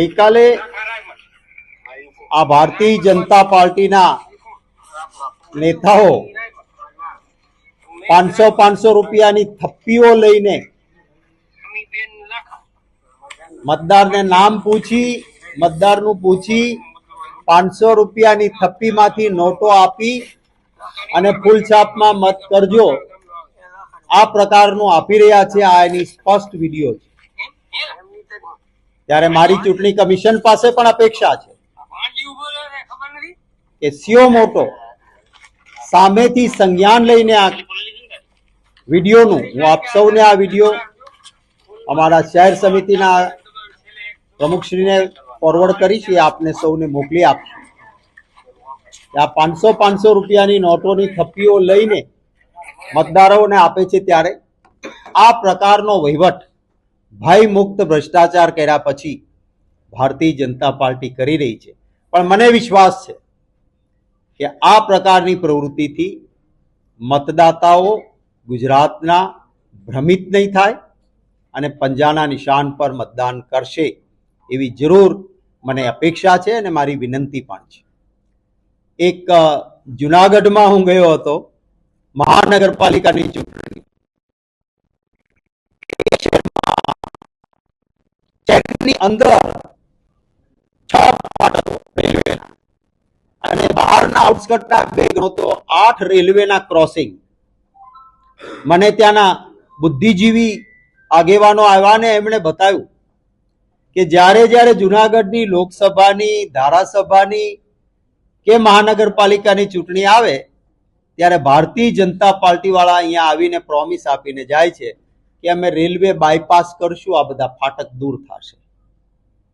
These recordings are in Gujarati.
ગઈકાલે આ ભારતીય જનતા પાર્ટીના નેતાઓ પાંચસો પાંચસો રૂપિયાની થપ્પીઓ લઈને મતદારને નામ પૂછી, મતદારનું પૂછી, પાંચસો રૂપિયાની થપ્પીમાંથી નોટો આપી અને ફૂલછાપમાં મત કરજો. આ પ્રકારનું આપી રહ્યા છે આ એની સ્પષ્ટ વીડિયો છે. ત્યારે મારી ચૂંટણી કમિશન પાસે પણ અપેક્ષા છે. કે સીઓ મોટો સામેથી સંજ્ઞાન લઈને આ વિડીયોનું હું આપ સૌને આ વીડિયો અમારા શહેર સમિતિના પ્રમુખશ્રીને ફોરવર્ડ કરીશ એ આપને સૌને મોકલી આપશું. આ પાંચસો પાંચસો રૂપિયાની નોટોની થપ્પીઓ લઈને મતદારોને આપે છે ત્યારે આ પ્રકારનો વહીવટ ભય મુક્ત ભ્રષ્ટાચાર કર્યા પછી ભારતીય જનતા પાર્ટી કરી રહી છે. પણ મને વિશ્વાસ છે કે આ પ્રકારની પ્રવૃત્તિથી મતદાતાઓ ગુજરાતના ભ્રમિત નહીં થાય અને પંજાના નિશાન પર મતદાન કરશે એવી જરૂર મને અપેક્ષા છે અને મારી વિનંતી પણ છે. એક જુનાગઢમાં હું ગયો હતો, મહાનગરપાલિકાની ચૂંટણી. ચેકની અંદર છ ફાટકો રેલવેના. અને બહારના આઉટસ્કટના બે તો આઠ રેલવેના ક્રોસિંગ. મને ત્યાંના બુદ્ધિજીવી આગેવાનો આવ્યા એમણે બતાવ્યું કે જ્યારે જ્યારે જુનાગઢની લોકસભાની, ધારાસભાની કે મહાનગરપાલિકાની ચૂંટણી આવે, ત્યારે ભારતીય જનતા પાર્ટી વાળા અહીંયા આવીને પ્રોમિસ આપીને જાય છે. કે અમે રેલવે બાયપાસ કરશું, આ બધા ફાટક દૂર થશે.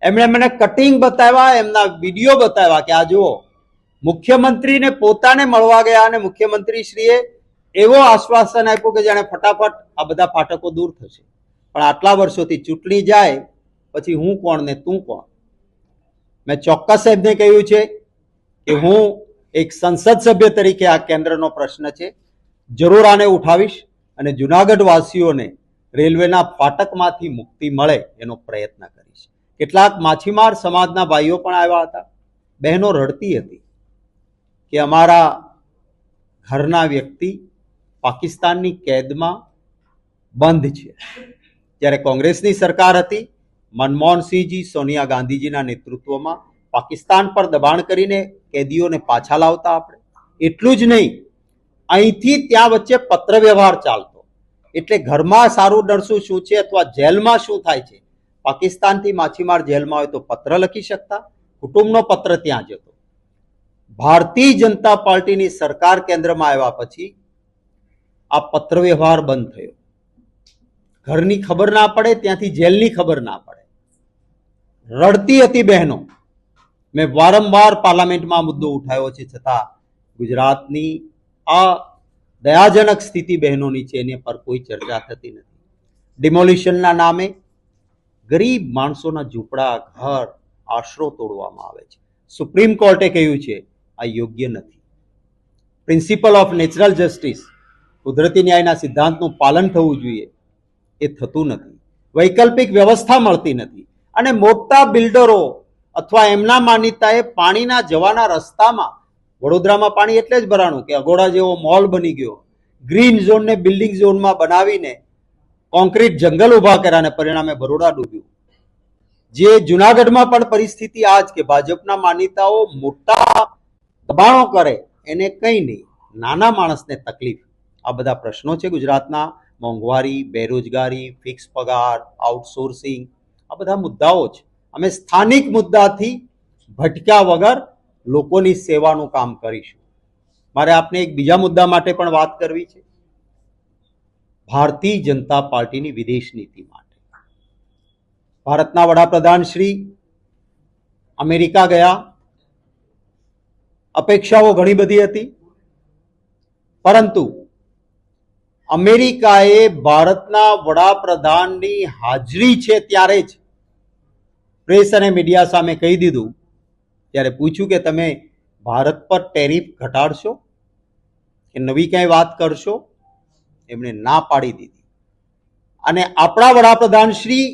એમણે મને કટિંગ બતાવ્યા, એમના વીડિયો બતાવ્યા કે આ જુઓ, મુખ્યમંત્રીને પોતાને મળવા ગયા અને મુખ્યમંત્રીશ્રીએ એવો આશ્વાસન આપ્યું કે જાણે ફટાફટ આ બધા ફાટકો દૂર થશે. પણ આટલા વર્ષોથી ચૂંટણી જાય, પછી હું કોણ ને તું કોણ? મેં ચોક્કસ એમને કહ્યું છે કે હું એક સંસદ સભ્ય તરીકે આ કેન્દ્રનો પ્રશ્ન છે, જરૂર આને ઉઠાવીશ અને જુનાગઢ વાસીઓને રેલવેના ફાટકમાંથી મુક્તિ મળે એનો પ્રયત્ન કરીશ કેટલાક માછીમાર સમાજના ભાઈઓ પણ આવ્યા હતા. બહેનો રડતી હતી કે અમારા ઘરના વ્યક્તિ પાકિસ્તાનની કેદમાં બંધ છે. જ્યારે કોંગ્રેસની સરકાર હતી, મનમોહનસિંહજી, સોનિયા ગાંધીજીના નેતૃત્વમાં પાકિસ્તાન પર દબાણ કરીને કેદીઓને પાછા લાવતા આપણે. એટલું જ નહીં, અહીંથી ત્યાં વચ્ચે પત્ર વ્યવહાર ચાલતો એટલે ઘરમાં સારું નરસું શું છે અથવા જેલમાં શું થાય છે? પાકિસ્તાનથી માછીમાર જેલમાં હોય તો પત્ર લખી શકતા? કુટુંબનો પત્ર ત્યાં જતો. ભારતીય જનતા પાર્ટીની સરકાર કેન્દ્રમાં આવ્યા પછી આ પત્ર વ્યવહાર બંધ થયો. ઘરની ખબર ના પડે, ત્યાંથી જેલની ખબર ના પડે. રડતી હતી બહેનો. મેં વારંવાર પાર્લામેન્ટમાં મુદ્દો ઉઠાવ્યો છે, છતાં ગુજરાતની આ દયાજનક સ્થિતિ બહેનોની છે, એની પર કોઈ ચર્ચા થતી નથી. ડિમોલિશનના નામે ગરીબ માણસોના ઝૂંપડા, ઘર, આશરો તોડવામાં આવે છે. સુપ્રીમ કોર્ટે કહ્યું છે, આ યોગ્ય નથી. પ્રિન્સિપલ ઓફ નેચરલ જસ્ટિસ કુદરતી ન્યાયના સિદ્ધાંતનું પાલન થવું જોઈએ, એ થતું નથી. વૈકલ્પિક વ્યવસ્થા મળતી નથી. અને મોટા બિલ્ડરો અથવા એમના માન્યતાએ પાણીના જવાના રસ્તામાં વડોદરામાં પાણી એટલે જ ભરાણું કે અગોડા જેવો મોલ બની ગયો. ગ્રીન ઝોનને બિલ્ડિંગ ઝોનમાં બનાવીને કોન્ક્રીટ જંગલ ઊભા કર્યા પરિણામે બરોડા ડૂબ્યું. જે જુનાગઢમાં પણ પરિસ્થિતિ આ જ કે ભાજપના માન્યતાઓ મોટા દબાણો કરે એને કંઈ નહીં, નાના માણસને તકલીફ. આ બધા પ્રશ્નો છે ગુજરાતના. મોંઘવારી, બેરોજગારી ફિક્સ પગાર આઉટસોર્સિંગ આ બધા મુદ્દાઓ છે અમે સ્થાનિક મુદ્દાથી ભટક્યા વગર લોકોની સેવાનું કામ કરીશું. મારે આપને એક બીજા મુદ્દા માટે પણ વાત કરવી છે. ભારતીય જનતા પાર્ટીની વિદેશ નીતિ માટે. ભારતના વડાપ્રધાન શ્રી અમેરિકા ગયા. અપેક્ષાઓ ઘણી બધી હતી. પરંતુ અમેરિકાએ ભારતના વડાપ્રધાનની હાજરી છે ત્યારે જ પ્રેસ અને મીડિયા સામે કહી દીધું ત્યારે પૂછ્યું કે તમે ભારત પર ટેરિફ ઘટાડશો? કે નવી ક્યાંય વાત કરશો? એમણે ના પાડી દીધી. અને આપણા વડાપ્રધાન શ્રી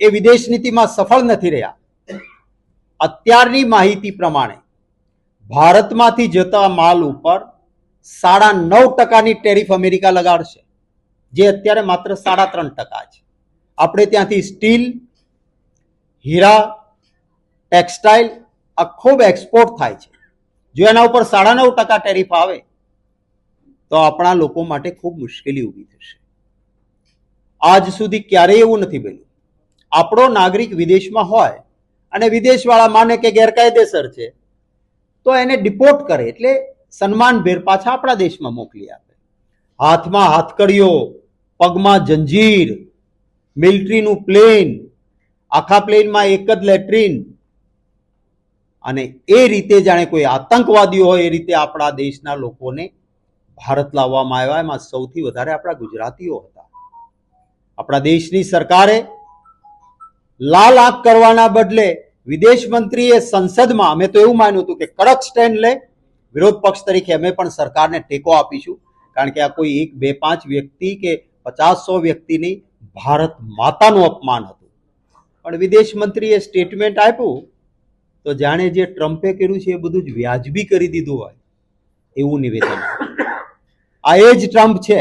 એ વિદેશ નીતિમાં સફળ નથી રહ્યા. અત્યારની માહિતી પ્રમાણે ભારતમાંથી જતા માલ ઉપર સાડા નવ ટકાની ટેરિફ અમેરિકા લગાડશે, જે અત્યારે માત્ર સાડા ત્રણ ટકા છે. આપણે ત્યાંથી સ્ટીલ, હીરા, ટેક્સટાઇલ ખૂબ એક્સપોર્ટ થાય છે. જો એના ઉપર સાડા નવ ટકા ટેરિફ આવે, તો આપણા લોકો માટે ખૂબ મુશ્કેલી ઊભી થશે. આજ સુધી ક્યારેય એવું નથી બન્યું. આપણો નાગરિક વિદેશમાં હોય અને વિદેશવાળા માને કે ગેરકાયદેસર છે, તો એને ડિપોર્ટ કરે એટલે સન્માનભેર પાછા આપણા દેશમાં મોકલી આપે. હાથમાં હાથકડીઓ, પગમાં જંજીર, મિલિટરીનું પ્લેન, આખા પ્લેનમાં એક જ લેટ્રિન અને એ રીતે જાણે કોઈ આતંકવાદીઓ હોય એ રીતે આપણા દેશના લોકોને ભારત લાવવામાં આવ્યા. એમાં સૌથી વધારે આપણા ગુજરાતીઓ હતા. આપણા દેશની સરકારે લાલ આંખ કરવાના બદલે વિદેશ મંત્રીએ સંસદમાં, અમે તો એવું માન્યું હતું કે કડક સ્ટેન્ડ લે, વિરોધ પક્ષ તરીકે અમે પણ સરકારને ટેકો આપીશું. કારણ કે આ કોઈ એક, બે, પાંચ વ્યક્તિ કે પચાસ સો વ્યક્તિની ભારત માતાનું અપમાન હતું. પણ વિદેશ મંત્રીએ સ્ટેટમેન્ટ આપ્યું તો જાણે જે ટ્રમ્પે કર્યું છે એ બધું જ વ્યાજબી કરી દીધું હોય, એવું નિવેદન આ એ જ ટ્રમ્પ છે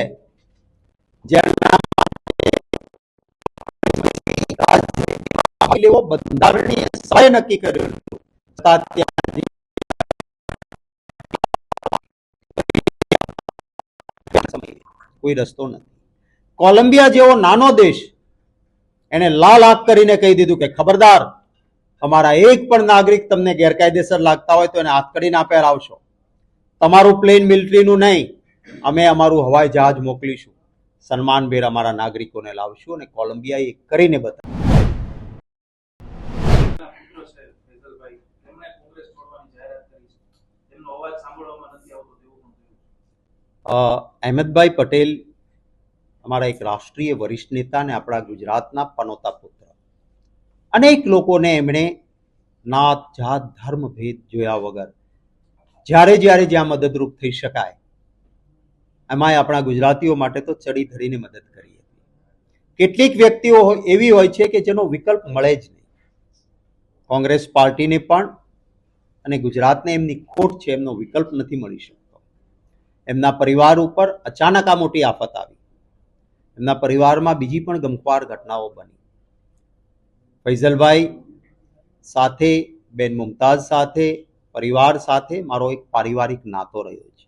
બંધારણીય સહાય નક્કી કર્યું કોઈ રસ્તો નથી. કોલંબિયા જેવો નાનો દેશ, એને લાલ આંખ કરીને કહી દીધું કે, ખબરદાર અમારા એક પણ નાગરિક તમને ગેરકાયદેસર લાગતા હોય તો એને હાથકડી ના પહેરાવશો તમારું પ્લેન મિલિટરીનું નહીં, અમે અમારું હવાઈ જહાજ મોકલીશું. સન્માનભેર અમારા નાગરિકોને લાવશું અને કોલંબિયાએ એ કરીને બતાવ્યું. અહેમદભાઈ પટેલ અમારા એક રાષ્ટ્રીય વરિષ્ઠ નેતા અને આપણા ગુજરાતના પનોતા અનેક લોકોને એમણે નાત, જાત, ધર્મ, ભેદ જોયા વગર. જ્યારે જ્યારે જ્યાં મદદરૂપ થઈ શકાય. એમાંય આપણા ગુજરાતીઓ માટે તો ચડી ધરીને મદદ કરી હતી. કેટલીક વ્યક્તિઓ એવી હોય છે કે જેનો વિકલ્પ મળે જ નહીં. કોંગ્રેસ પાર્ટીને પણ અને ગુજરાતને એમની ખોટ છે, એમનો વિકલ્પ નથી મળી શકતો. એમના પરિવાર ઉપર અચાનક આ મોટી આફત આવી. એમના પરિવારમાં બીજી પણ ગમખ્વાર ઘટનાઓ બની. ફૈઝલભાઈ સાથે, બેન મુમતાઝ સાથે, પરિવાર સાથે મારો એક પારિવારિક નાતો રહ્યો છે.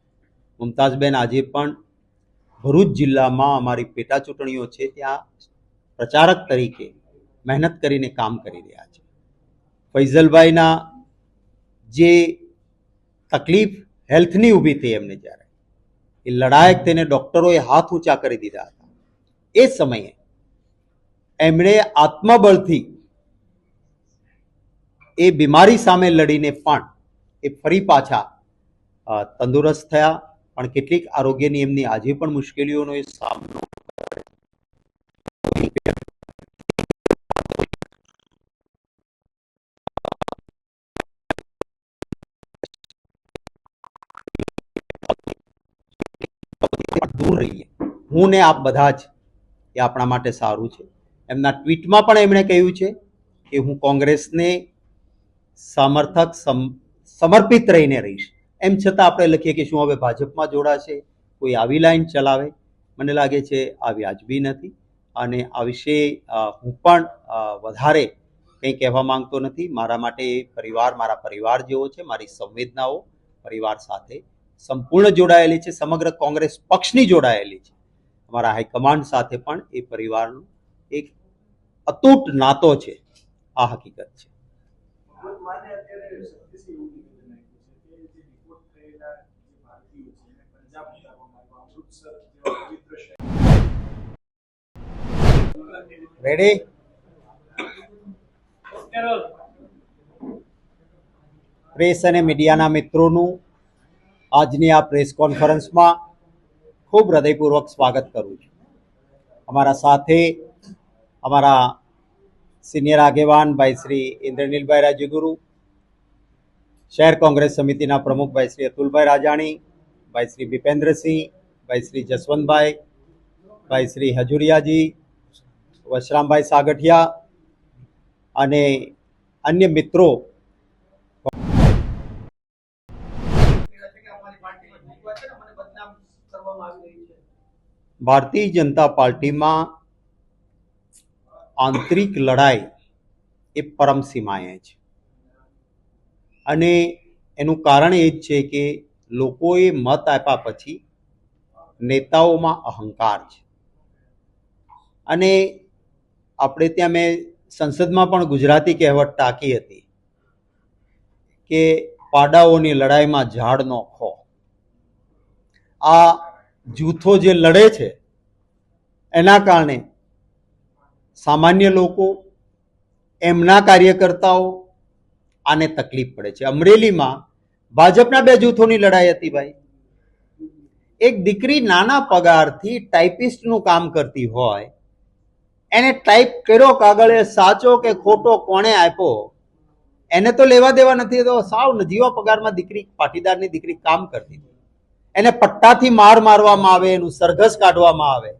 મુમતાઝબેન આજે પણ ભરૂચ જિલ્લામાં અમારી પેટા ચૂંટણીઓ છે, ત્યાં પ્રચારક તરીકે મહેનત કરીને કામ કરી રહ્યા છે. ફૈઝલભાઈના જે તકલીફ હેલ્થની ઊભી થઈ એમને જ્યારે, એ લડાયક તેને ડૉક્ટરોએ હાથ ઊંચા કરી દીધા હતા. એ સમયે એમણે આત્મબળથી એ બીમારી સામે લડીને પણ એ ફરી પાછા તંદુરસ્ત થયા. પણ કેટલીક આરોગ્યની એમની આજે પણ મુશ્કેલીઓનો એ સામનો દૂર રહીએ. હું ને આપ બધા જ એ આપણા માટે સારું છે. એમના ટ્વીટમાં પણ એમણે કહ્યું છે કે હું કોંગ્રેસને સમર્થક સમ- સમર્પિત રહીને રહીશ. એમ છતાં આપણે લખીએ કે શું હવે ભાજપમાં જોડાશે? કોઈ આવી લાઈન ચલાવે? મને લાગે છે આ વ્યાજબી નથી. અને આ વિશે હું પણ વધારે કંઈ કહેવા માંગતો નથી. મારા માટે પરિવાર મારા પરિવાર જેવો છે, મારી સંવેદનાઓ પરિવાર સાથે સંપૂર્ણ જોડાયેલી છે. સમગ્ર કોંગ્રેસ પક્ષની જોડાયેલી છે. અમારા હાઈકમાન્ડ સાથે પણ એ પરિવારનો એક અતૂટ નાતો છે. આ હકીકત છે. માને અત્યારે શક્તિસિંહ એવું નિવેદન આપ્યું છે. કે જે રિપોર્ટ થયેલા જે ભારતીયો છે એને પંજાબ ઉતારવામાં આવ્યા. અમૃતસર જેવા પવિત્ર શહેર. રેડી પ્રેસ અને મીડિયાના મિત્રોનું આજની આ પ્રેસ કોન્ફરન્સમાં ખૂબ હૃદયપૂર્વક સ્વાગત કરું છું. અમારા સાથે અમારા સિનિયર આગેવાન ભાઈ શ્રી ઇન્દ્રનીલભાઈ રાજ્યગુરુ શહેર કોંગ્રેસ સમિતિના પ્રમુખ ભાઈ શ્રી અતુલભાઈ રાજાણી, ભાઈ શ્રી ભીપેન્દ્રસિંહ, ભાઈ શ્રી જસવંતભાઈ, ભાઈ શ્રી હજુરિયાજી, વશરામભાઈ સાગઠિયા અને અન્ય મિત્રો. ભારતીય જનતા પાર્ટીમાં આંતરિક લડાઈ એ પરમ સીમાએ છે. અને એનું કારણ એ જ છે કે લોકોએ મત આપ્યા પછી નેતાઓમાં અહંકાર છે. અને આપણે ત્યાં મેં સંસદમાં પણ ગુજરાતી કહેવત ટાંકી હતી કે પાડાઓની લડાઈમાં ઝાડનો ખો. આ જૂથો જે લડે છે, એના કારણે સામાન્ય લોકો, એમના કાર્યકર્તાઓ આને તકલીફ પડે છે. અમરેલીમાં ભાજપના બે જૂથોની લડાઈ હતી ભાઈ. એક દીકરી નાના પગારથી ટાઈપિસ્ટનું કામ કરતી હોય, એને ટાઈપ કર્યો કાગળ એ સાચો કે ખોટો કોણે આપ્યો, એને તો લેવા દેવા નથી તો સાવ નજીવા પગારમાં દીકરી, પાટીદારની દીકરી કામ કરતી હતી એને પટ્ટાથી માર મારવામાં આવે, એનું સરઘસ કાઢવામાં આવે.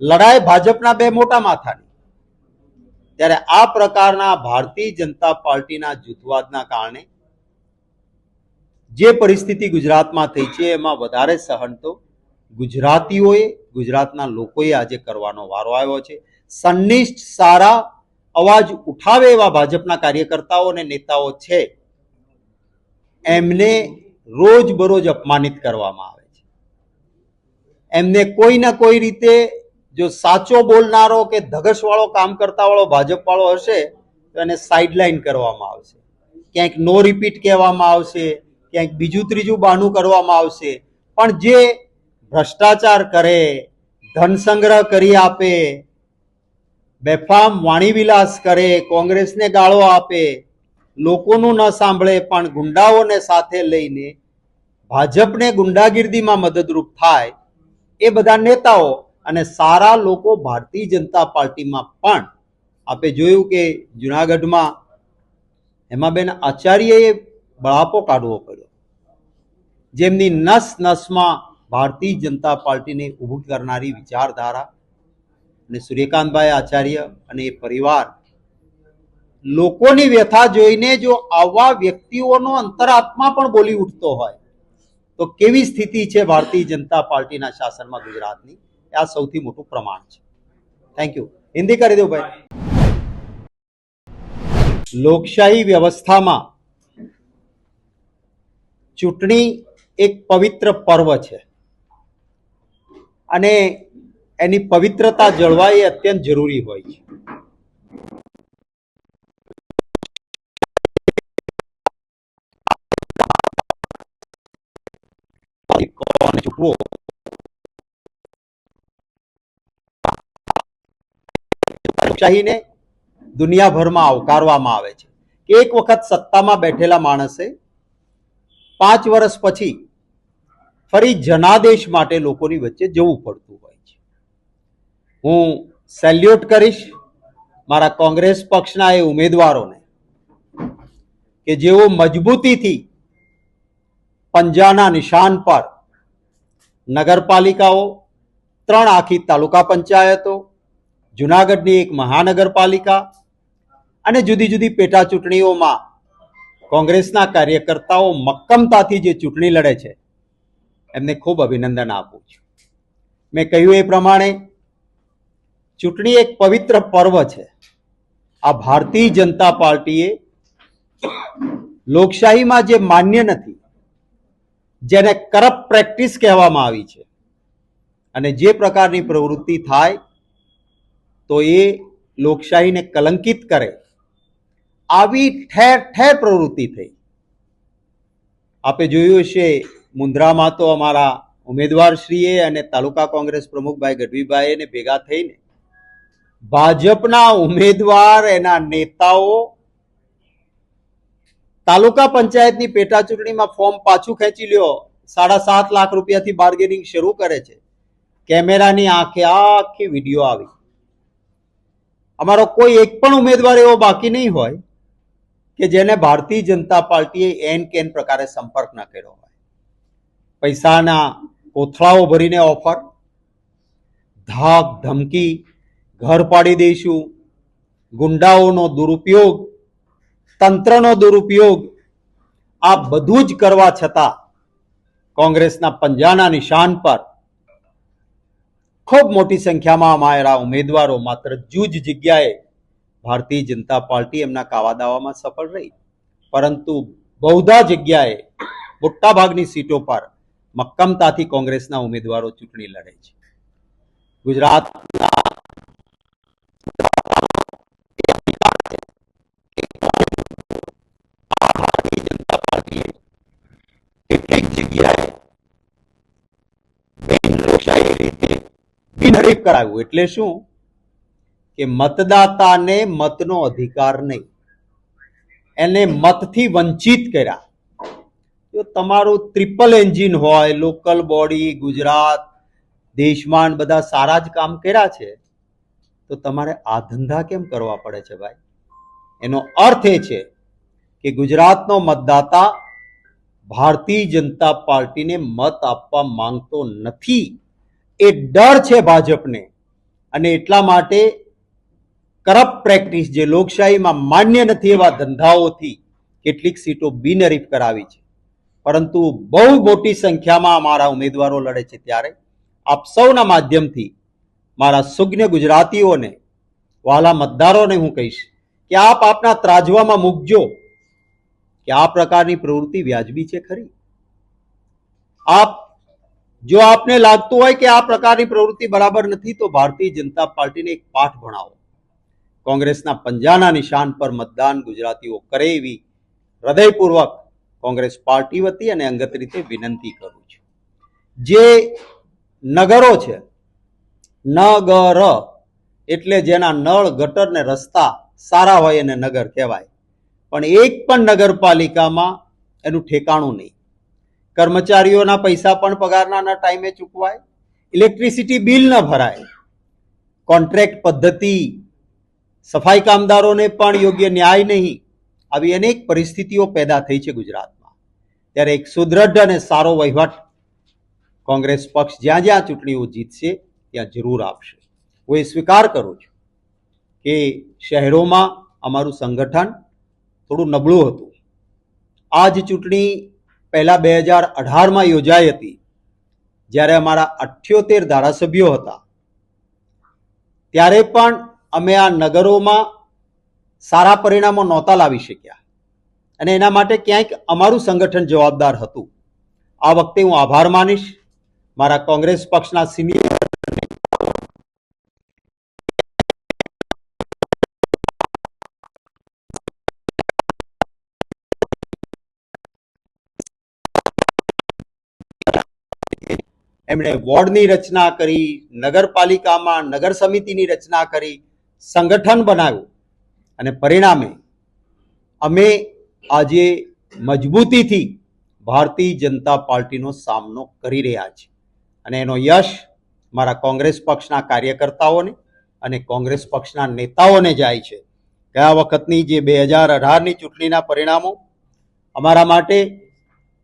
લડાઈ ભાજપના બે મોટા માથાની. ત્યારે આ પ્રકારના ભારતીય જનતા પાર્ટીના જૂથવાદના કારણે જે પરિસ્થિતિ ગુજરાતમાં થઈ છે એમાં વધારે સહન તો ગુજરાતીઓએ, ગુજરાતના લોકોએ આજે કરવાનો વારો આવ્યો છે. સંનિષ્ઠ, સારા અવાજ ઉઠાવે એવા ભાજપના કાર્યકર્તાઓ અને નેતાઓ છે. એમને રોજ બરોજ અપમાનિત કરવામાં આવે છે. એમને કોઈ ના કોઈ રીતે જો સાચો બોલનારો કે ધગશવાળો કામ કરતા વાળો ભાજપ વાળો હશે, તો એને સાઇડલાઇન કરવામાં આવશે. ક્યાંક નો રિપીટ કહેવામાં આવશે, ક્યાંક બીજું ત્રીજું બહાનું કરવામાં આવશે. પણ જે ભ્રષ્ટાચાર કરે, ધન સંગ્રહ કરી આપે, બેફામ વાણીવિલાસ કરે, કોંગ્રેસને ગાળો આપે, લોકોનું ન સાંભળે, પણ ગુંડાઓને સાથે લઈને ભાજપને ગુંડાગીર્દીમાં મદદરૂપ થાય, એ બધા નેતાઓ અને સારા લોકો ભારતીય જનતા પાર્ટીમાં પણ આપે જોયું કે જુનાગઢમાં હેમાબેન આચાર્યએ બળાપો કાઢવો પડ્યો. જેમની નસ નસમાં ભારતીય જનતા પાર્ટીને ઊભું કરનારી વિચારધારા અને સૂર્યકાંતભાઈ આચાર્ય અને એ પરિવાર લોકોની વ્યથા જોઈને જો આવા વ્યક્તિઓનો અંતરાત્મા પણ બોલી ઉઠતો હોય, તો કેવી સ્થિતિ છે ભારતીય જનતા પાર્ટીના શાસનમાં ગુજરાતની? આ સૌથી મોટું પ્રમાણ છે. થેન્ક યુ હિન્દી કરી દઉં ભાઈ. લોકશાહી વ્યવસ્થામાં ચૂંટણી એક પવિત્ર પર્વ છે. અને એની પવિત્રતા જળવાઈ એ અત્યંત જરૂરી હોય છે. ચૂંટવો લોકશાહીને દુનિયાભરમાં આવકારવામાં આવે છે. એક વખત સત્તામાં બેઠેલા માણસે પાંચ વર્ષ પછી ફરી જનાદેશ માટે લોકોની વચ્ચે જવું પડતું હોય છે. હું સેલ્યુટ કરીશ. મારા કોંગ્રેસ પક્ષના એ ઉમેદવારોને કે જેઓ મજબૂતીથી પંજાના નિશાન પર નગરપાલિકાઓ, ત્રણ આખી તાલુકા પંચાયતો જુનાગઢની એક મહાનગરપાલિકા અને જુદી જુદી પેટા ચૂંટણીઓમાં કોંગ્રેસના કાર્યકર્તાઓ મક્કમતાથી જે ચૂંટણી લડે છે, એમને ખૂબ અભિનંદન આપું છું. મેં કહ્યું એ પ્રમાણે, ચૂંટણી એક પવિત્ર પર્વ છે. આ ભારતીય જનતા પાર્ટીએ લોકશાહીમાં જે માન્ય નથી, જેને કરપ્ટ પ્રેક્ટિસ કહેવામાં આવી છે, અને જે પ્રકારની પ્રવૃત્તિ થાય તો એ લોકશાહીને કલંકિત કરે. આવી ઠેર ઠેર પ્રવૃત્તિ થઈ. આપે જોયું હશે મુન્દ્રામાં તો અમારા ઉમેદવારશ્રીએ અને તાલુકા કોંગ્રેસ પ્રમુખભાઈ ગઢવીભાઈ ને ભેગા થઈને ભાજપના ઉમેદવાર, એના નેતાઓ તાલુકા પંચાયતની પેટા ચૂંટણીમાં ફોર્મ પાછું ખેંચી લ્યો. સાડા સાત લાખ રૂપિયાથી બાર્ગેનિંગ શરૂ કરે છે. કેમેરાની આંખે આખી વીડિયો આવી. અમારો કોઈ એક પણ ઉમેદવાર એવો બાકી નહીં હોય કે જેને ભારતીય જનતા પાર્ટીએ એન કેન પ્રકારે સંપર્ક ન કર્યો હોય. પૈસાના કોથળાઓ ભરીને ઓફર, ધાક ધમકી, ઘર પાડી દઈશું, ગુંડાઓનો દુરુપયોગ, તંત્રનો દુરુપયોગ, આ બધું જ કરવા છતાં કોંગ્રેસના પંજાના નિશાન પર ખૂબ મોટી સંખ્યામાં અમારા ઉમેદવારો માત્ર જૂજ જગ્યાએ ભારતીય જનતા પાર્ટી એમના કાવા દાવામાં સફળ રહી. પરંતુ બહુધા જગ્યાએ મોટાભાગની સીટો પર મક્કમતાથી કોંગ્રેસના ઉમેદવારો ચૂંટણી લડે છે. પાર્ટીએ કેટલીક જગ્યાએ બિનલોકશાહી રીતે બિનહરીફ કરાવ્યું એટલે શું? કે મતદાતાને મતનો અધિકાર નહીં. એને મતથી વંચિત કર્યા. જો તમારું ટ્રિપલ એન્જિન હોય લોકલ બોડી ગુજરાત દેશમાં બધા સારા જ કામ કર્યા છે, તો તમારે આ ધંધા કેમ કરવા પડે છે ભાઈ? એનો અર્થ એ છે કે ગુજરાતનો મતદાતા ભારતીય જનતા પાર્ટીને મત આપવા માંગતો નથી. એ ડર છે ભાજપને. અને એટલા માટે કરપ્ટ પ્રેક્ટિસ જે લોકશાહીમાં માન્ય નથી એવા ધંધાઓથી કેટલીક સીટો બિનહરીફ કરાવી છે. પરંતુ બહુ મોટી સંખ્યામાં અમારા ઉમેદવારો લડે છે ત્યારે. આપ સૌના માધ્યમથી મારા સુજ્ઞ ગુજરાતીઓને, વાલા મતદારોને હું કહીશ કે આપ આપના ત્રાજવામાં મૂકજો કે આ પ્રકારની પ્રવૃત્તિ વ્યાજબી છે ખરી? આપ જો આપને લાગતું હોય કે આ પ્રકારની પ્રવૃત્તિ બરાબર નથી, તો ભારતીય જનતા પાર્ટીને એક પાઠ ભણાવો. કોંગ્રેસના પંજાના નિશાન પર મતદાન ગુજરાતીઓ કરે એવી હૃદયપૂર્વક કોંગ્રેસ પાર્ટી વતી અને અંગત રીતે વિનંતી કરું છું. જે નગરો છે, નગર એટલે જેના નળ, ગટર ને રસ્તા સારા હોય એને નગર કહેવાય. પણ એક પણ નગરપાલિકામાં એનું ઠેકાણું નહીં. કર્મચારીઓના પૈસા પણ પગારના ટાઈમે ચૂકવાય, ઇલેક્ટ્રિસિટી બિલ ન ભરાય. કોન્ટ્રાક્ટ પદ્ધતિ, સફાઈ કામદારોને પણ યોગ્ય ન્યાય નહીં. આવી અનેક પરિસ્થિતિઓ પેદા થઈ છે ગુજરાતમાં. ત્યારે એક સુદૃઢ અને સારો વહીવટ કોંગ્રેસ પક્ષ જ્યાં જ્યાં ચૂંટણીઓ જીતશે, ત્યાં જરૂર આપશે હું એ સ્વીકાર કરું છું કે શહેરોમાં અમારું સંગઠન થોડું નબળું હતું. આ જ ચૂંટણી પહેલા બે હજાર અઢારમાં યોજાઈ હતી, જ્યારે અમારા અઠ્યોતેર ધારાસભ્યો હતા. ત્યારે પણ અમે આ નગરોમાં સારા પરિણામો નહોતા લાવી શક્યા અને એના માટે ક્યાંક અમારું સંગઠન જવાબદાર હતું. આ વખતે હું આભાર માનીશ. મારા કોંગ્રેસ પક્ષના સિનિયર એમણે વોર્ડની રચના કરી, નગરપાલિકામાં નગર સમિતિની રચના કરી, સંગઠન બનાવ્યું. અને પરિણામે અમે આજે મજબૂતીથી ભારતીય જનતા પાર્ટીનો સામનો કરી રહ્યા છીએ. અને એનો યશ મારા કોંગ્રેસ પક્ષના કાર્યકર્તાઓને અને કોંગ્રેસ પક્ષના નેતાઓને જાય છે. ગયા વખતની જે બે હજાર અઢારની ચૂંટણીના પરિણામો અમારા માટે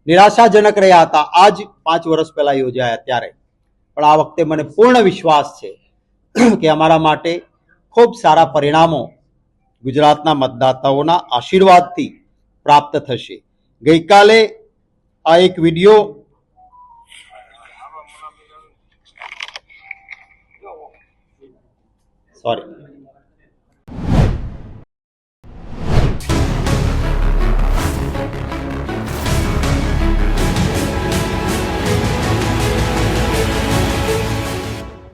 નિરાશાજનક રહ્યા હતા. આજ પાંચ વર્ષ પહેલાં યોજાયા ત્યારે. પણ આ વખતે મને પૂર્ણ વિશ્વાસ છે કે અમારા માટે ખૂબ સારા પરિણામો ગુજરાતના મતદાતાઓના આશીર્વાદથી પ્રાપ્ત થશે. ગઈકાલે આ એક વીડિયો સોરી